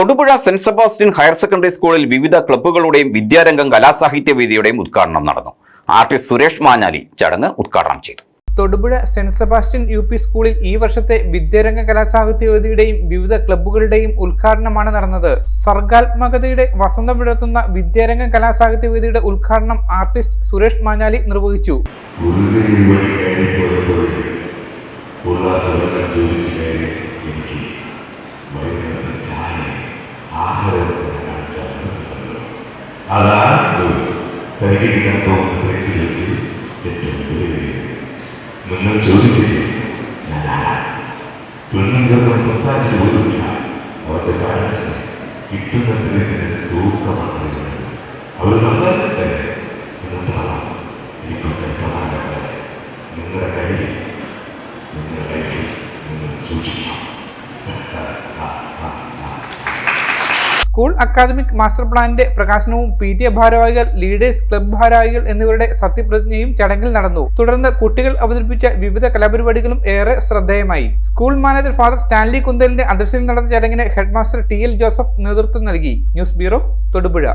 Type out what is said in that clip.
Thodupuzha saint Sebastian higher secondary സ്കൂളിൽ വിവിധ ക്ലബ്ബുകളുടെയും വിദ്യാരംഗം കലാസാഹിത്യ വേദിയുടെയും ഉദ്ഘാടനം നടന്നു. ആർട്ടിസ്റ്റ് സുരേഷ് മാഞ്ഞാലി ചടങ്ങ് ഉദ്ഘാടനം ചെയ്തു. Thodupuzha saint Sebastian U P സ്കൂളിൽ ഈ വർഷത്തെ വിദ്യാരംഗ കലാസാഹിത്യവേദിയുടെയും വിവിധ ക്ലബ്ബുകളുടെയും ഉദ്ഘാടനമാണ് നടന്നത്. സർഗാത്മകതയുടെ വസന്തം വിടർത്തുന്ന വിദ്യാരംഗ കലാസാഹിത്യവേദിയുടെ ഉദ്ഘാടനം ആർട്ടിസ്റ്റ് സുരേഷ് മാഞ്ഞാലി നിർവഹിച്ചു. ഉരുകയിൽ അതാണ് തനിക്ക് കിട്ടാൻ പോകുന്ന വെച്ച് ഏറ്റവും വിലയേറിയത് നിങ്ങൾ ചോദിച്ചില്ലേ പെണ്ണുങ്ങളൊന്നും സംസാരിച്ചു പോലുമില്ല അവരുടെ പാരൻസ് കിട്ടുന്ന സ്ഥലത്തിന് തൂക്കമാണ്. അവർ സംസാരിക്കട്ടെ എന്നുണ്ടാവാം എനിക്കൊക്കെ പ്രധാനപ്പെട്ട നിങ്ങളുടെ കയ്യിൽ നിങ്ങളുടെ ലൈഫിൽ നിങ്ങൾ സൂക്ഷിക്കണം സ്കൂൾ അക്കാദമിക് മാസ്റ്റർ പ്ലാനിന്റെ പ്രകാശനവും പി ടി എ ഭാരവാഹികൾ ലീഡേഴ്സ് ക്ലബ് ഭാരവാഹികൾ എന്നിവരുടെ സത്യപ്രതിജ്ഞയും ചടങ്ങിൽ നടന്നു. തുടർന്ന് കുട്ടികൾ അവതരിപ്പിച്ച വിവിധ കലാപരിപാടികളും ഏറെ ശ്രദ്ധേയമായി. സ്കൂൾ മാനേജർ ഫാദർ സ്റ്റാൻലി കുന്തലിന്റെ അധ്യക്ഷതയിൽ നടന്ന ചടങ്ങിന് ഹെഡ്മാസ്റ്റർ ടി എൽ ജോസഫ് നേതൃത്വം നൽകി. News bureau Thodupuzha.